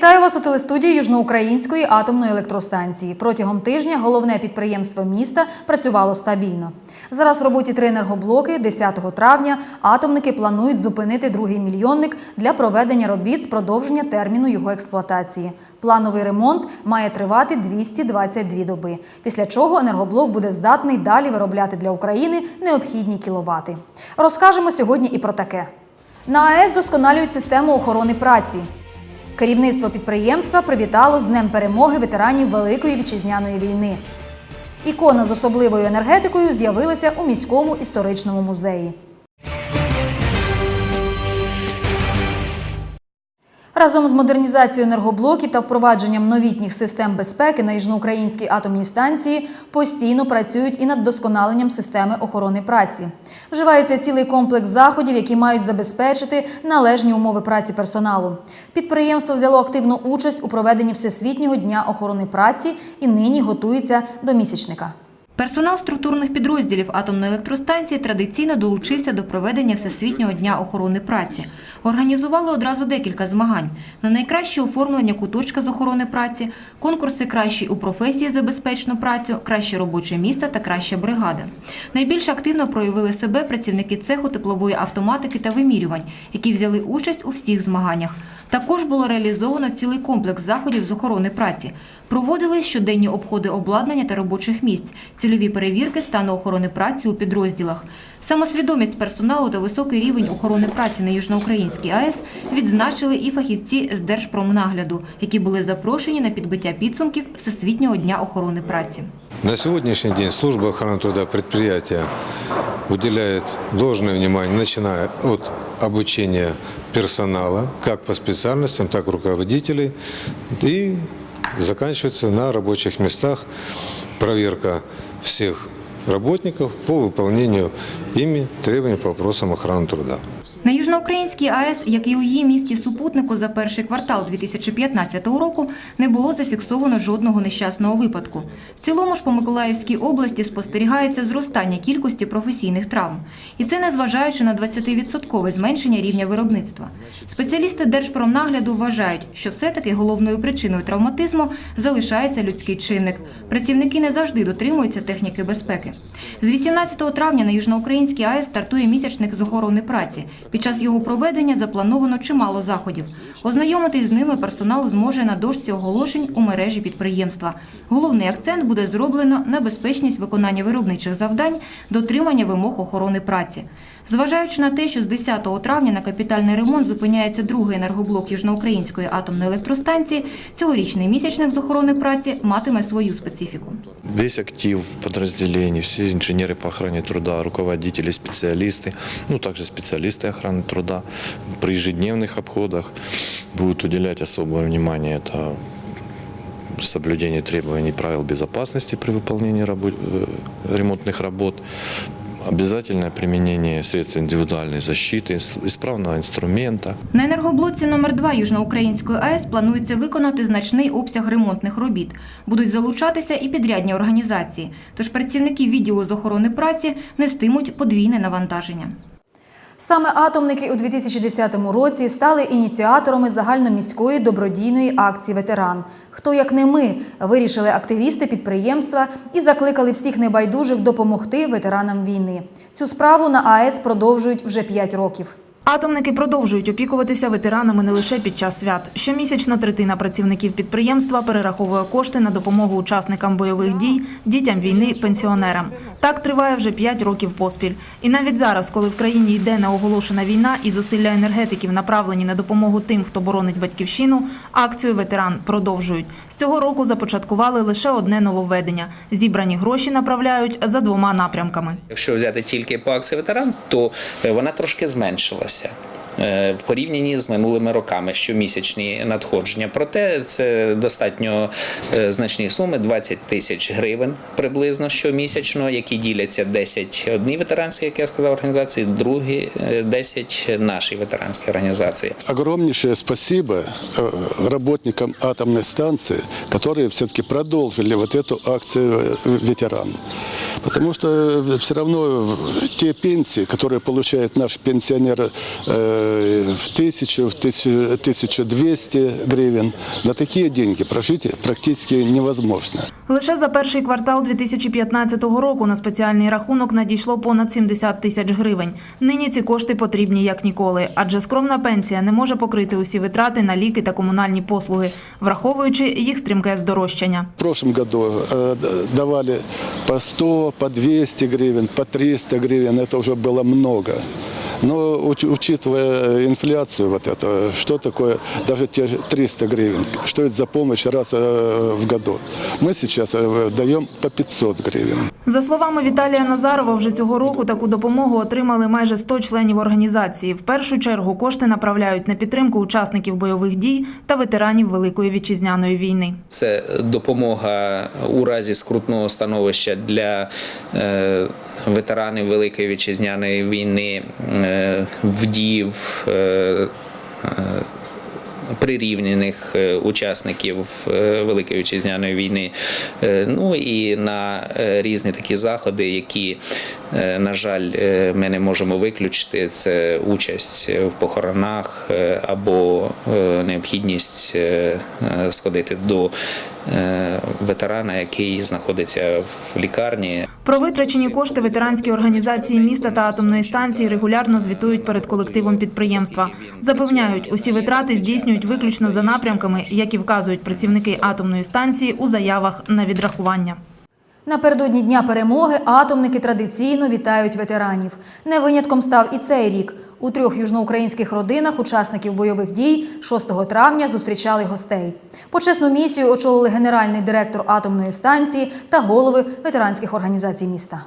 Вітаю вас у телестудії Южноукраїнської атомної електростанції. Протягом тижня головне підприємство міста працювало стабільно. Зараз в роботі три енергоблоки 10 травня атомники планують зупинити другий мільйонник для проведення робіт з продовження терміну його експлуатації. Плановий ремонт має тривати 222 доби, після чого енергоблок буде здатний далі виробляти для України необхідні кіловати. Розкажемо сьогодні і про таке. На АЕС досконалюють систему охорони праці. Керівництво підприємства привітало з Днем перемоги ветеранів Великої вітчизняної війни. Ікона з особливою енергетикою з'явилася у міському історичному музеї. Разом з модернізацією енергоблоків та впровадженням новітніх систем безпеки на Южноукраїнській атомній станції постійно працюють і над досконаленням системи охорони праці. Вживається цілий комплекс заходів, які мають забезпечити належні умови праці персоналу. Підприємство взяло активну участь у проведенні Всесвітнього дня охорони праці і нині готується до місячника. Персонал структурних підрозділів атомної електростанції традиційно долучився до проведення Всесвітнього дня охорони праці. Організували одразу декілька змагань на найкраще оформлення куточка з охорони праці, конкурси кращі у професії за безпечну працю, краще робоче місце та краща бригада. Найбільш активно проявили себе працівники цеху теплової автоматики та вимірювань, які взяли участь у всіх змаганнях. Також було реалізовано цілий комплекс заходів з охорони праці. Проводили щоденні обходи обладнання та робочих місць, цільові перевірки стану охорони праці у підрозділах. Самосвідомість персоналу та високий рівень охорони праці на Южноукраїнській АЕС відзначили і фахівці з Держпромнагляду, які були запрошені на підбиття підсумків Всесвітнього дня охорони праці. На сегодняшний день служба охраны труда предприятия уделяет должное внимание, начиная от обучения персонала, как по специальностям, так и руководителей, и заканчивается на рабочих местах проверка всех работников по выполнению ими требований по вопросам охраны труда. На Южноукраїнській АЕС, як і у її місті супутнику за перший квартал 2015 року, не було зафіксовано жодного нещасного випадку. В цілому ж по Миколаївській області спостерігається зростання кількості професійних травм. І це незважаючи на 20% зменшення рівня виробництва. Спеціалісти Держпромнагляду вважають, що все-таки головною причиною травматизму залишається людський чинник. Працівники не завжди дотримуються техніки безпеки. З 18 травня на Южноукраїнській АЕС стартує місячник з охорони праці. Під час його проведення заплановано чимало заходів. Ознайомитись з ними персонал зможе на дошці оголошень у мережі підприємства. Головний акцент буде зроблено на безпечність виконання виробничих завдань, дотримання вимог охорони праці. Зважаючи на те, що з 10 травня на капітальний ремонт зупиняється другий енергоблок Южноукраїнської атомної електростанції, цьогорічний місячник з охорони праці матиме свою специфіку. Весь актив подразделений, все инженеры по охране труда, руководители, специалисты, ну также специалисты охраны труда при ежедневных обходах будут уделять особое внимание это соблюдение требований правил безопасности при выполнении рабо- э, ремонтных работ, обязательное применение средств индивидуальной защиты, ісправного инструмента. На енергоблоці номер 2 Южноукраїнської АЕС планується виконати значний обсяг ремонтних робіт. Будуть залучатися і підрядні організації. Тож працівники відділу з охорони праці нестимуть подвійне навантаження. Саме атомники у 2010 році стали ініціаторами загальноміської добродійної акції Ветеран. Хто як не ми вирішили активісти підприємства і закликали всіх небайдужих допомогти ветеранам війни. Цю справу на АЕС продовжують вже 5 років. Атомники продовжують опікуватися ветеранами не лише під час свят. Щомісячно третина працівників підприємства перераховує кошти на допомогу учасникам бойових дій, дітям війни, пенсіонерам. Так триває вже 5 років поспіль. І навіть зараз, коли в країні йде неоголошена війна і зусилля енергетиків направлені на допомогу тим, хто боронить батьківщину, акцію ветеран продовжують. З цього року започаткували лише одне нововведення. Зібрані гроші направляють за двома напрямками. Якщо взяти тільки по акції ветеран, то е, вона трошки зменшилася е, В порівнянні з минулими роками щомісячні надходження. Проте це достатньо е, значні суми 20 тисяч гривень приблизно щомісячно, які діляться 10 одній ветеранській, як я сказав, організації, другі е, 10 нашій ветеранській організації. Огромнейшее спасибо э, работникам атомной станции, которые все-таки продолжили вот эту акцию э, ветеран. Потому что все равно те пенсии, которые получают наши пенсионеры, э, э, в тысячу, в тысячу, 1200 гривен. На такие деньги прожить практически невозможно. Лише за перший квартал 2015 року на спеціальний рахунок надійшло понад 70 тисяч гривень. Нині ці кошти потрібні як ніколи, адже скромна пенсія не може покрити усі витрати на ліки та комунальні послуги, враховуючи їх стрімке здорожчання. В прошлом году э, д- давали по 100, по 200 гривен, по 300 гривен. Это уже было много. Но уч- учитывая инфляцию вот это, что такое даже те же 300 гривен? Что это за помощь раз э, в году? Мы сейчас э, даем по 500 гривен. За словами Віталія Назарова, вже цього року таку допомогу отримали майже 100 членів організації. В першу чергу кошти направляють на підтримку учасників бойових дій та ветеранів Великої вітчизняної війни. Це допомога у разі скрутного становища для е, ветеранів Великої вітчизняної війни, е, вдів. Е, е, Прирівняних е, учасників Великої вітчизняної війни, ну і на різні такі заходи, які, на жаль, ми не можемо виключити. Це участь в похоронах або необхідність сходити до ветерана, який знаходиться в лікарні. Про витрачені кошти ветеранські організації міста та атомної станції регулярно звітують перед колективом підприємства. Запевняють, усі витрати здійснюють виключно за напрямками, які вказують працівники атомної станції у заявах на відрахування. Напередодні Дня перемоги атомники традиційно вітають ветеранів. Не винятком став і цей рік. У трьох южноукраїнських родинах учасників бойових дій 6 травня зустрічали гостей. Почесну місію очолили генеральний директор атомної станції та голови ветеранських організацій міста.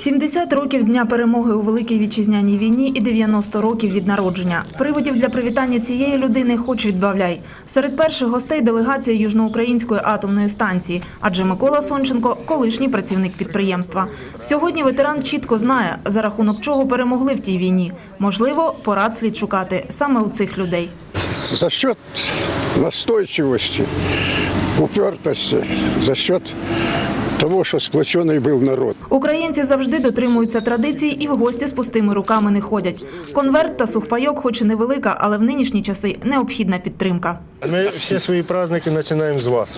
70 років з дня перемоги у Великій вітчизняній війні і 90 років від народження. Приводів для привітання цієї людини хоч відбавляй. Серед перших гостей делегація Южноукраїнської атомної станції, адже Микола Сонченко – колишній працівник підприємства. Сьогодні ветеран чітко знає, за рахунок чого перемогли в тій війні. Можливо, порад слід шукати саме у цих людей. за счет настойчивости, упертости, за счет того, что сплоченный был народ. Українці завжди дотримуються традицій і в гості з пустими руками не ходять. Конверт та сухпайок, хоч і невелика, але в нинішні часи необхідна підтримка. Мы все свои праздники начинаем с вас.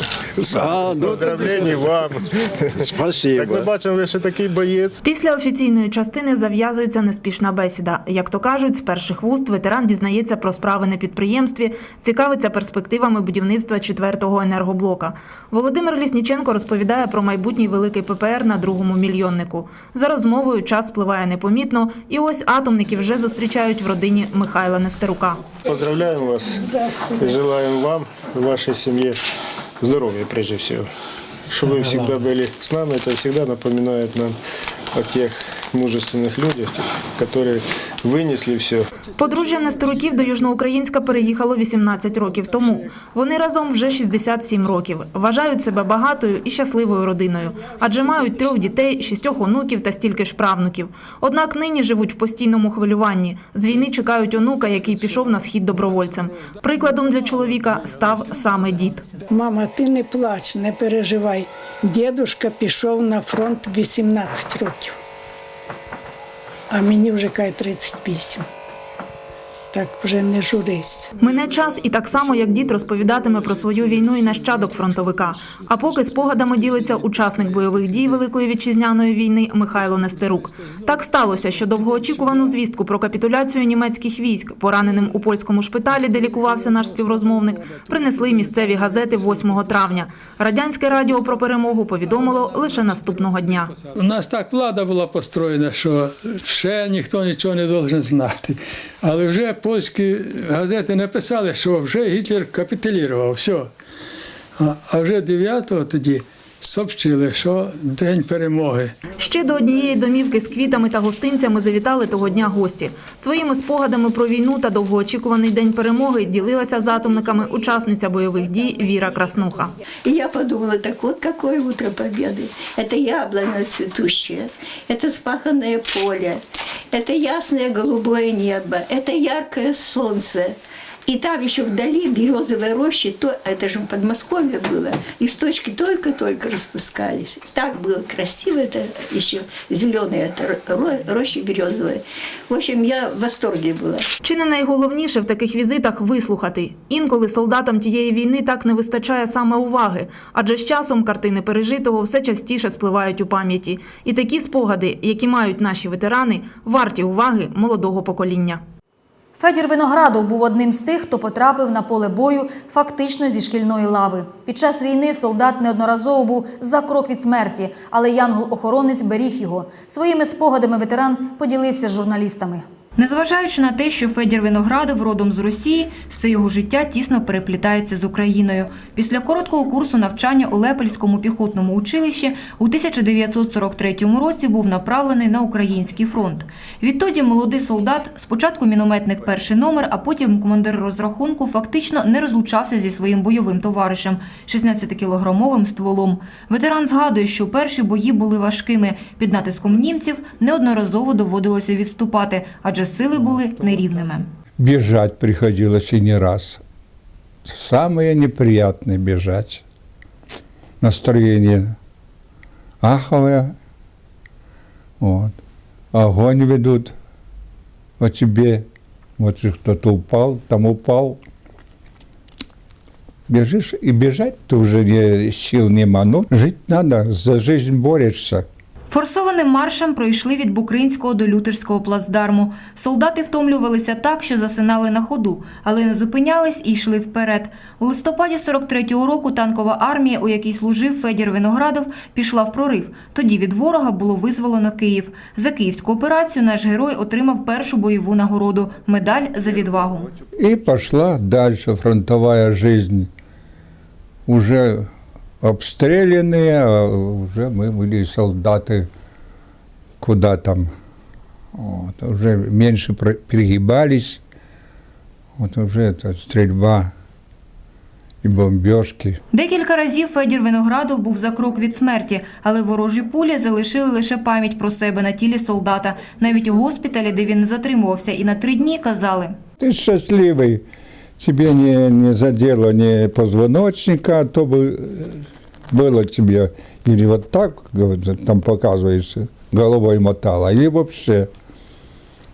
А, ну, Поздравления вам. Спасибо. Так ми бачимо, ви ще такий боєць. Після офіційної частини зав'язується неспішна бесіда. Як то кажуть, з перших вуст ветеран дізнається про справи на підприємстві, цікавиться перспективами будівництва четвертого енергоблока. Володимир Лісніченко розповідає про майбутній великий ППР на другому мільйоннику. За розмовою час спливає непомітно, і ось атомники вже зустрічають в родині Михайла Нестерука. Поздравляем вас. И желаем вам, вашей семье здоровья прежде всего. Чтобы вы всегда были с нами, это всегда напоминает нам о тех мужественных людях, которые вынесли все. Подружжя Нестеруків до Южноукраїнська переїхало 18 років тому. Вони разом вже 67 років. Вважають себе багатою і щасливою родиною, адже мають трьох дітей, шістьох онуків та стільки ж правнуків. Однак нині живуть в постійному хвилюванні. З війни чекають онука, який пішов на схід добровольцем. Прикладом для чоловіка став саме дід. Мама, ти не плач, не переживай. Дідушка пішов на фронт 18 років, а мені вже кай 38. Так вже не журись. Мине час і так само, як дід розповідатиме про свою війну і нащадок фронтовика. А поки спогадами ділиться учасник бойових дій Великої вітчизняної війни Михайло Нестерук. Так сталося, що довгоочікувану звістку про капітуляцію німецьких військ, пораненим у польському шпиталі, де лікувався наш співрозмовник, принесли місцеві газети 8 травня. Радянське радіо про перемогу повідомило лише наступного дня. У нас так влада була построєна, що ще ніхто нічого не должен знати. Але вже польські газети написали, що вже Гітлер капітулював, все. А, а вже 9-го тоді сообщили, що день перемоги. Ще до однієї домівки з квітами та гостинцями завітали того дня гості. Своїми спогадами про війну та довгоочікуваний день перемоги ділилася з атомниками учасниця бойових дій Віра Краснуха. И я подумала, так вот какое утро победы. Это яблоня цветущее, это спаханное поле, это ясное голубое небо, это яркое солнце, И там еще вдали березовые рощи, то, это же в Подмосковье было, листочки только-только распускались. Так было красиво, это еще зеленые это ро- рощи березовые. В общем, я в восторге была. Чи не найголовніше в таких візитах вислухати? Інколи солдатам тієї війни так не вистачає саме уваги, адже з часом картини пережитого все частіше спливають у пам'яті. І такі спогади, які мають наші ветерани, варті уваги молодого покоління. Федір Виноградов був одним з тих, хто потрапив на поле бою фактично зі шкільної лави. Під час війни солдат неодноразово був за крок від смерті, але янгол-охоронець беріг його. Своїми спогадами ветеран поділився з журналістами. Незважаючи на те, що Федір Виноградов родом з Росії, все його життя тісно переплітається з Україною. Після короткого курсу навчання у Лепельському піхотному училищі у 1943 році був направлений на український фронт. Відтоді молодий солдат, спочатку мінометник перший номер, а потім командир розрахунку, фактично не розлучався зі своїм бойовим товаришем 16-кілограмовим стволом. Ветеран згадує, що перші бої були важкими. Під натиском німців неодноразово доводилося відступати, адже сили були нерівними. Бежать приходилось и не раз. Самое неприятное бежать. Настроение аховое. Вот. Огонь ведут по тебе. Вот кто-то упал, там упал. Бежишь и бежать-то уже не, сил нема. Ну, жить надо, за жизнь борешься. Форсованим маршем пройшли від Букринського до Лютерського плацдарму. Солдати втомлювалися так, що засинали на ходу, але не зупинялись і йшли вперед. У листопаді 43-го року танкова армія, у якій служив Федір Виноградов, пішла в прорив. Тоді від ворога було визволено Київ. За київську операцію наш герой отримав першу бойову нагороду медаль за відвагу. И пошла дальше фронтовая жизнь. Уже обстрелянные, а уже мы были солдаты, куда там. Вот, уже меньше про- перегибались. Вот уже это стрельба и бомбежки. Декілька разів Федір Виноградов був за крок від смерті, але ворожі пулі залишили лише пам'ять про себе на тілі солдата. Навіть у госпіталі, де він не затримувався, і на три дні казали. Ты счастливый, тебе не, не задело ни позвоночника, а то бы э, было тебе или вот так, там показываешь, головой мотала, или вообще.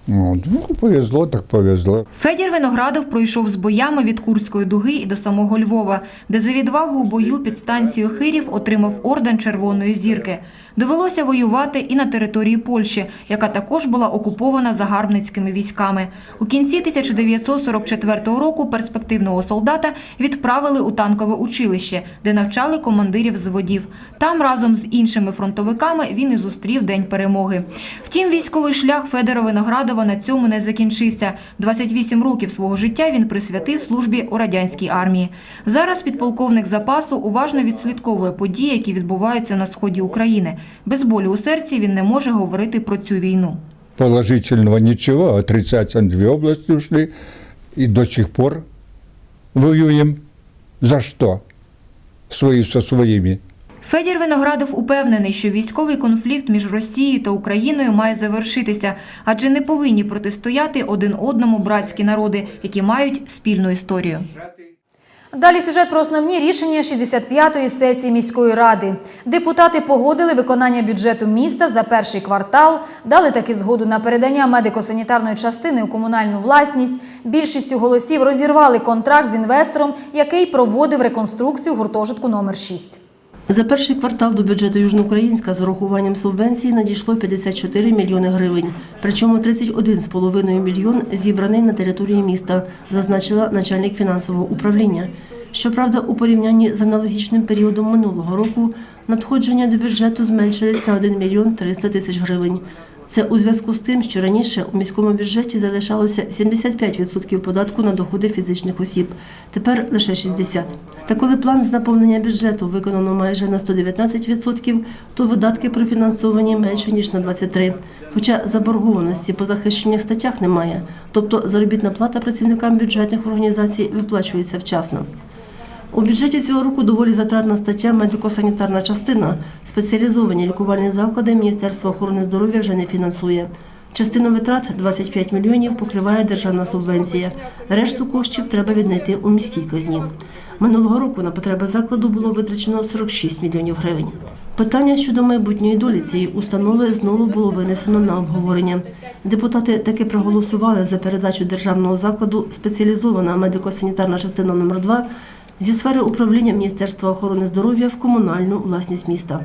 Вот. Ну, повезло, так повезло. Федір Виноградов пройшов з боями від Курської дуги і до самого Львова, де за відвагу у бою під станцією Хирів отримав орден Червоної зірки. Довелося воювати і на території Польщі, яка також була окупована загарбницькими військами. У кінці 1944 року перспективного солдата відправили у танкове училище, де навчали командирів зводів. Там разом з іншими фронтовиками він і зустрів День перемоги. Втім, військовий шлях Федора Виноградова на цьому не закінчився. 28 років свого життя він присвятив службі у радянській армії. Зараз підполковник запасу уважно відслідковує події, які відбуваються на сході України. Без болю у серці він не може говорити про цю війну. Положительного ничего, отрицательно две области ушли, и до сих пор воюем. За что? Свои со своими. Федір Виноградов упевнений, що військовий конфлікт між Росією та Україною має завершитися, адже не повинні протистояти один одному братські народи, які мають спільну історію. Далі сюжет про основні рішення 65-ї сесії міської ради. Депутати погодили виконання бюджету міста за перший квартал, дали таки згоду на передання медико-санітарної частини у комунальну власність. Більшістю голосів розірвали контракт з інвестором, який проводив реконструкцію гуртожитку номер 6. За перший квартал до бюджету Южноукраїнська з урахуванням субвенції надійшло 54 мільйони гривень. Причому 31,5 мільйон зібраний на території міста, зазначила начальник фінансового управління. Щоправда, у порівнянні з аналогічним періодом минулого року надходження до бюджету зменшились на 1 мільйон 300 тисяч гривень. Це у зв'язку з тим, що раніше у міському бюджеті залишалося 75% податку на доходи фізичних осіб, тепер лише 60%. Та коли план з наповнення бюджету виконано майже на 119%, то видатки профінансовані менше ніж на 23%. Хоча заборгованості по захищених статтях немає, тобто заробітна плата працівникам бюджетних організацій виплачується вчасно. У бюджеті цього року доволі затратна стаття медико-санітарна частина. Спеціалізовані лікувальні заклади Міністерство охорони здоров'я вже не фінансує. Частину витрат 25 мільйонів покриває державна субвенція. Решту коштів треба віднайти у міській казні. Минулого року на потреби закладу було витрачено 46 мільйонів гривень. Питання щодо майбутньої долі цієї установи знову було винесено на обговорення. Депутати таки проголосували за передачу державного закладу спеціалізована медико-санітарна частина номер 2 зі сфери управління Міністерства охорони здоров'я в комунальну власність міста.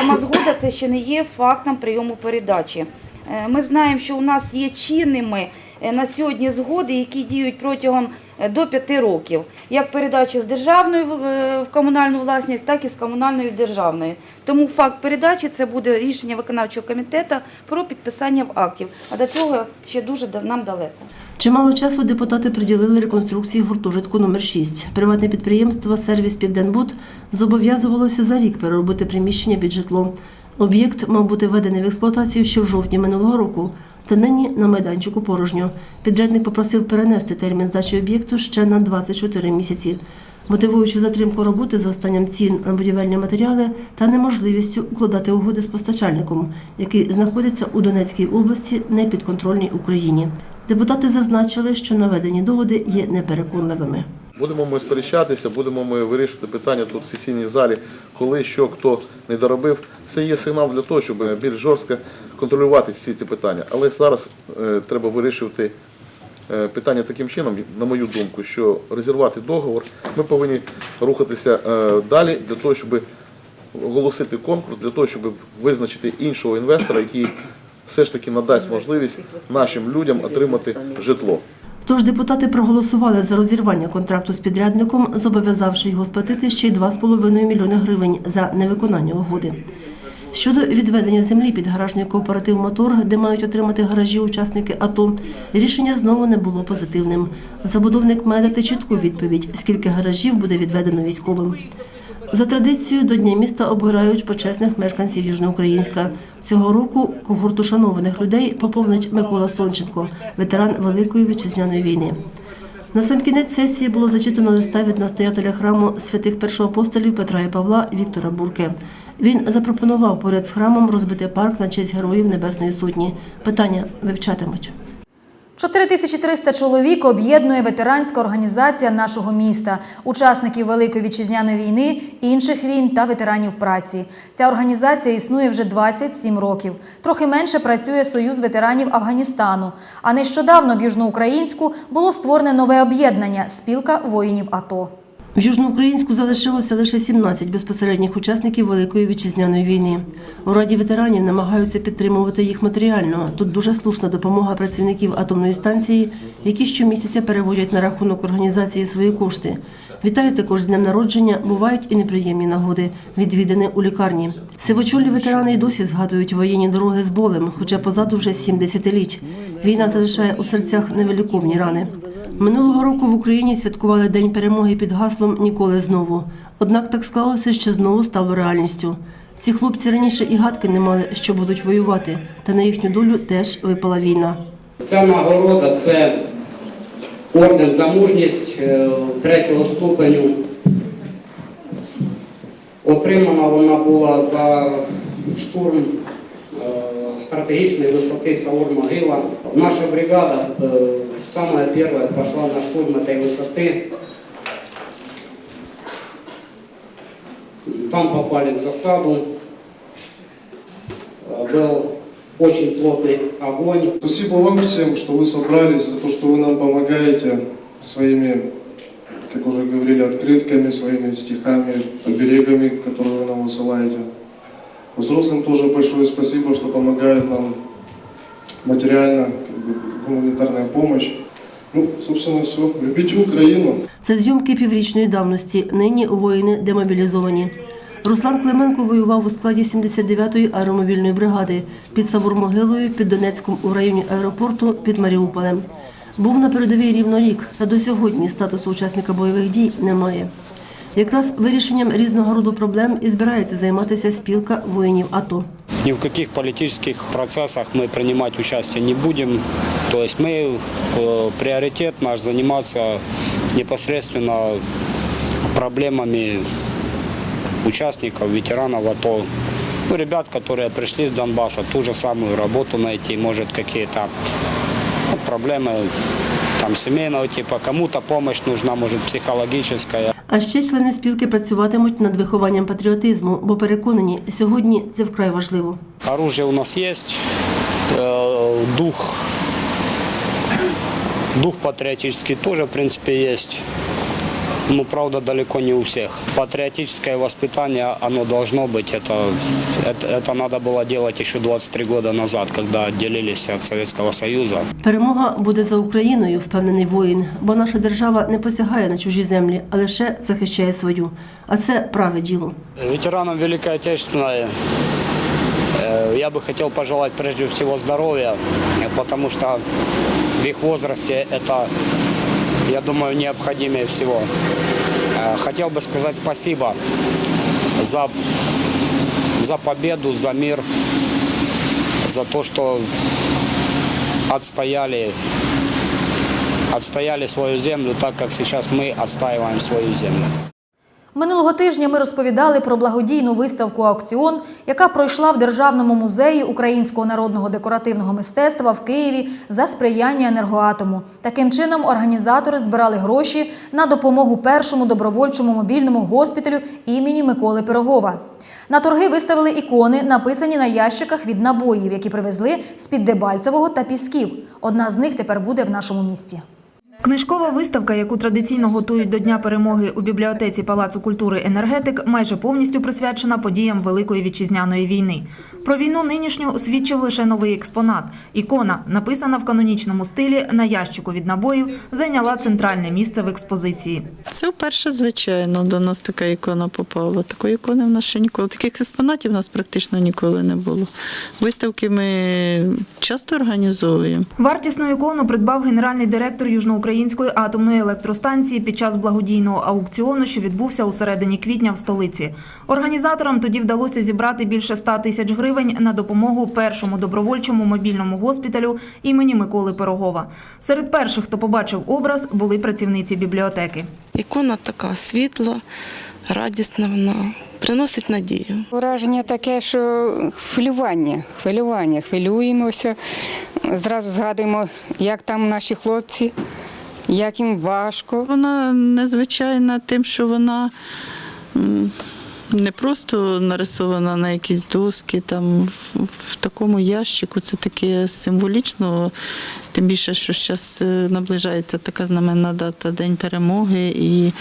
Сама згода це ще не є фактом прийому передачі. Е, Ми знаємо, що у нас є чинними е, на сьогодні згоди, які діють протягом до п'яти років, як передача з державної в- е, комунальну власність, так і з комунальної в державної. Тому факт передачі це буде рішення виконавчого комітету про підписання в актів. А до цього ще дуже нам далеко. Чимало часу депутати приділили реконструкції гуртожитку номер 6 Приватне підприємство «Сервіс Південбуд» зобов'язувалося за рік переробити приміщення під житло. Об'єкт мав бути введений в експлуатацію ще в жовтні минулого року, та нині на майданчику порожньо. Підрядник попросив перенести термін здачі об'єкту ще на 24 місяці, мотивуючи затримку роботи зростанням цін на будівельні матеріали та неможливістю укладати угоди з постачальником, який знаходиться у Донецькій області, не підконтрольній Україні. Депутати зазначили, що наведені доводи є непереконливими. Будемо ми сперечатися, будемо ми вирішувати питання тут в сесійній залі, коли що хто не доробив. Це є сигнал для того, щоб більш жорстко контролювати всі ці питання. Але зараз е, треба вирішувати е, питання таким чином, на мою думку, що розірвати договор. Ми повинні рухатися е, далі для того, щоб оголосити конкурс, для того, щоб визначити іншого інвестора, який все ж таки надасть можливість нашим людям отримати житло. Тож депутати проголосували за розірвання контракту з підрядником, зобов'язавши його сплатити ще й 2,5 мільйони гривень за невиконання угоди. Щодо відведення землі під гаражний кооператив «Мотор», де мають отримати гаражі учасники АТО, рішення знову не було позитивним. Забудовник має дати чітку відповідь, скільки гаражів буде відведено військовим. За традицією до Дня міста обирають почесних мешканців Южноукраїнська. Цього року когорту шанованих людей поповнить Микола Сонченко, ветеран Великої вітчизняної війни. На сам кінець сесії було зачитано листа від настоятеля храму святих першоапостолів Петра і Павла Віктора Бурки. Він запропонував поряд з храмом розбити парк на честь героїв Небесної Сотні. Питання вивчатимуть. 4300 чоловік об'єднує ветеранська організація нашого міста, учасників Великої вітчизняної війни, інших війн та ветеранів праці. Ця організація існує вже 27 років. Трохи менше працює Союз ветеранів Афганістану. А нещодавно в Южноукраїнську було створене нове об'єднання спілка воїнів АТО. В Южноукраїнську залишилося лише 17 безпосередніх учасників Великої вітчизняної війни. У раді ветеранів намагаються підтримувати їх матеріально. Тут дуже слушна допомога працівників атомної станції, які щомісяця переводять на рахунок організації свої кошти. Вітають також з днем народження. Бувають і неприємні нагоди, відвідини у лікарні. Сивочолі ветерани й досі згадують воєнні дороги з болем, хоча позаду вже сім десятиліть. Війна залишає у серцях невеликовні рани. Минулого року в Україні святкували День перемоги під гаслом Ніколи знову. Однак так склалося, що знову стало реальністю. Ці хлопці раніше і гадки не мали, що будуть воювати, та на їхню долю теж випала війна. Ця нагорода це орден за мужність е, третього ступеню. Отримана вона була за штурм е, стратегічної висоти Саур-Могила. Наша бригада е, самая первая пошла на штурм этой высоты. Там попали в засаду. Э, Был очень плотный огонь. Спасибо вам всем, что вы собрались, за то, что вы нам помогаете своими, как уже говорили, открытками, своими стихами, оберегами, которые вы нам высылаете. Взрослым тоже большое спасибо, что помогают нам материально, гуманитарная помощь. Ну, собственно, все. Любите Украину. Це зйомки піврічної давності. Нині воїни демобілізовані. Руслан Клименко воював у складі 79-ї аеромобільної бригади під Савур-Могилою, під Донецьком у районі аеропорту, під Маріуполем. Був на передовій рівно рік, та до сьогодні статусу учасника бойових дій немає. Якраз вирішенням різного роду проблем і збирається займатися спілка воїнів АТО. Ни в каких политических процессах мы принимать участие не будем. То есть мы, э, приоритет наш заниматься непосредственно проблемами участников, ветеранов АТО, у ребят, которые пришли с Донбасса, ту же самую работу найти, может какие-то ну, проблемы там семейного типа, кому-то помощь нужна, может психологическая. А ще члени спілки працюватимуть над вихованням патріотизму, бо переконані, сьогодні це вкрай важливо. Оружие у нас есть, э, дух, дух патріотичний теж в принципі есть. Ну, правда, далеко не у всех. Патриотическое воспитание, оно должно быть. Это, это, это надо было делать еще 23 года назад, когда отделились от Советского Союза. Перемога буде за Україною, впевнений воїн, бо наша держава не посягає на чужі землі, а лише захищає свою. А це праве діло. Ветеранам Великой Отечественной э, я бы хотел пожелать прежде всего здоровья, э, потому что в их возрасте это, я думаю, необходимее всего. Э, Хотел бы сказать спасибо за, за победу, за мир, за то, что отстояли, отстояли свою землю так, как сейчас мы отстаиваем свою землю. Минулого тижня ми розповідали про благодійну виставку аукціон, яка пройшла в Державному музеї українського народного декоративного мистецтва в Києві за сприяння енергоатому. Таким чином організатори збирали гроші на допомогу першому добровольчому мобільному госпіталю імені Миколи Пирогова. На торги виставили ікони, написані на ящиках від набоїв, які привезли з-під Дебальцевого та Пісків. Одна з них тепер буде в нашому місті. Книжкова виставка, яку традиційно готують до Дня перемоги у бібліотеці Палацу культури енергетик, майже повністю присвячена подіям Великої вітчизняної війни. Про війну нинішню свідчив лише новий експонат. Ікона, написана в канонічному стилі на ящику від набоїв, зайняла центральне місце в експозиції. Це вперше, звичайно, до нас така ікона попала. Такої ікони в нас ще ніколи. Таких експонатів в нас практично ніколи не було. Виставки ми часто організовуємо. Вартісну ікону придбав генеральний директор Южноукраїнської атомної електростанції під час благодійного аукціону, що відбувся у середині квітня в столиці. Організаторам тоді вдалося зібрати більше 100 тисяч гривень на допомогу першому добровольчому мобільному госпіталю імені Миколи Пирогова. Серед перших, хто побачив образ, були працівниці бібліотеки. Ікона така світла, радісна вона, приносить надію. Враження таке, що хвилювання, хвилювання, хвилюємося, зразу згадуємо, як там наші хлопці, як їм важко. Вона незвичайна тим, що вона не просто нарисована на якісь доски, там в, такому ящику. Це таке символічно. Тим більше, що зараз наближається така знаменна дата День перемоги. І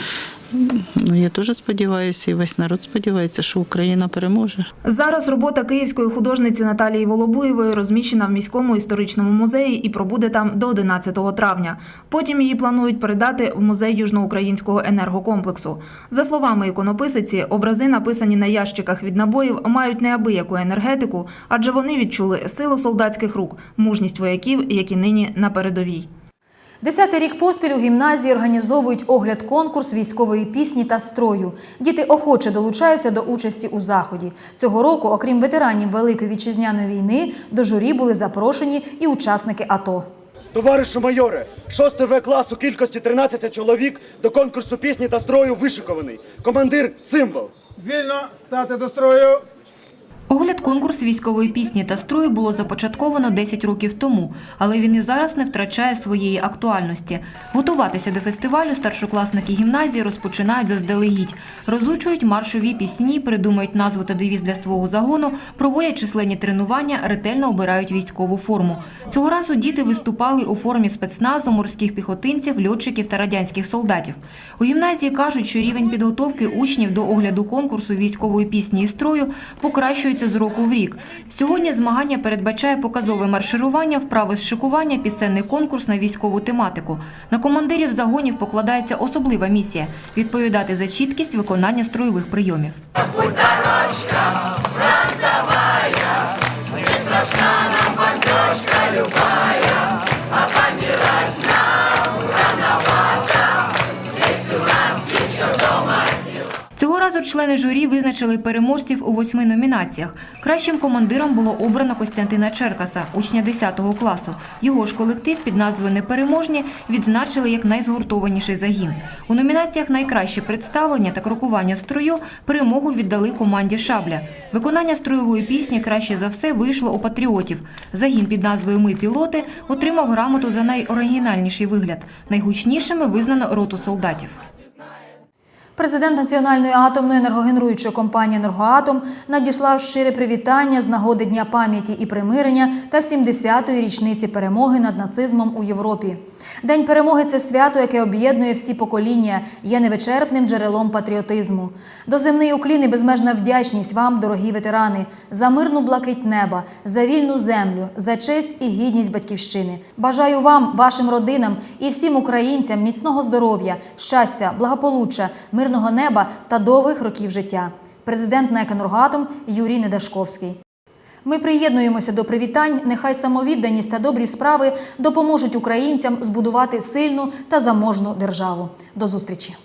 ну, я теж сподіваюся, і весь народ сподівається, що Україна переможе. Зараз робота київської художниці Наталії Волобуєвої розміщена в міському історичному музеї і пробуде там до 11 травня. Потім її планують передати в музей южноукраїнського енергокомплексу. За словами іконописиці, образи, написані на ящиках від набоїв, мають неабияку енергетику, адже вони відчули силу солдатських рук, мужність вояків, які нині на передовій. Десятий рік поспіль у гімназії організовують огляд-конкурс військової пісні та строю. Діти охоче долучаються до участі у заході. Цього року, окрім ветеранів Великої вітчизняної війни, до журі були запрошені і учасники АТО. Товаришу майоре, 6 В клас у кількості 13 чоловік до конкурсу пісні та строю вишикований. Командир Цимбал. Вільно стати до строю. Огляд конкурс військової пісні та строю було започатковано 10 років тому, але він і зараз не втрачає своєї актуальності. Готуватися до фестивалю старшокласники гімназії розпочинають заздалегідь. Розучують маршові пісні, придумують назву та девіз для свого загону, проводять численні тренування, ретельно обирають військову форму. Цього разу діти виступали у формі спецназу, морських піхотинців, льотчиків та радянських солдатів. У гімназії кажуть, що рівень підготовки учнів до огляду конкурсу військової пісні і строю покращується з року в рік. Сьогодні змагання передбачає показове марширування, вправи з шикування, пісенний конкурс на військову тематику. На командирів загонів покладається особлива місія відповідати за чіткість виконання строєвих прийомів. Разу члени журі визначили переможців у восьми номінаціях. Кращим командиром було обрано Костянтина Черкаса, учня 10 класу. Його ж колектив під назвою Непереможні відзначили як найзгуртованіший загін. У номінаціях Найкраще представлення та крокування в строю перемогу віддали команді Шабля. Виконання строєвої пісні краще за все вийшло у патріотів. Загін під назвою Ми пілоти отримав грамоту за найоригінальніший вигляд. Найгучнішими визнано роту солдатів. Президент Національної атомної енергогенеруючої компанії «Енергоатом» надіслав щире привітання з нагоди Дня пам'яті і примирення та 70-ї річниці перемоги над нацизмом у Європі. День перемоги це свято, яке об'єднує всі покоління, є невичерпним джерелом патріотизму. Доземний уклін і безмежна вдячність вам, дорогі ветерани, за мирну блакить неба, за вільну землю, за честь і гідність батьківщини. Бажаю вам, вашим родинам і всім українцям міцного здоров'я, щастя, благополуччя, мирного неба та довгих років життя. Президент НЕК «Енергоатом» Юрій Недашковський. Ми приєднуємося до привітань. Нехай самовідданість та добрі справи допоможуть українцям збудувати сильну та заможну державу. До зустрічі.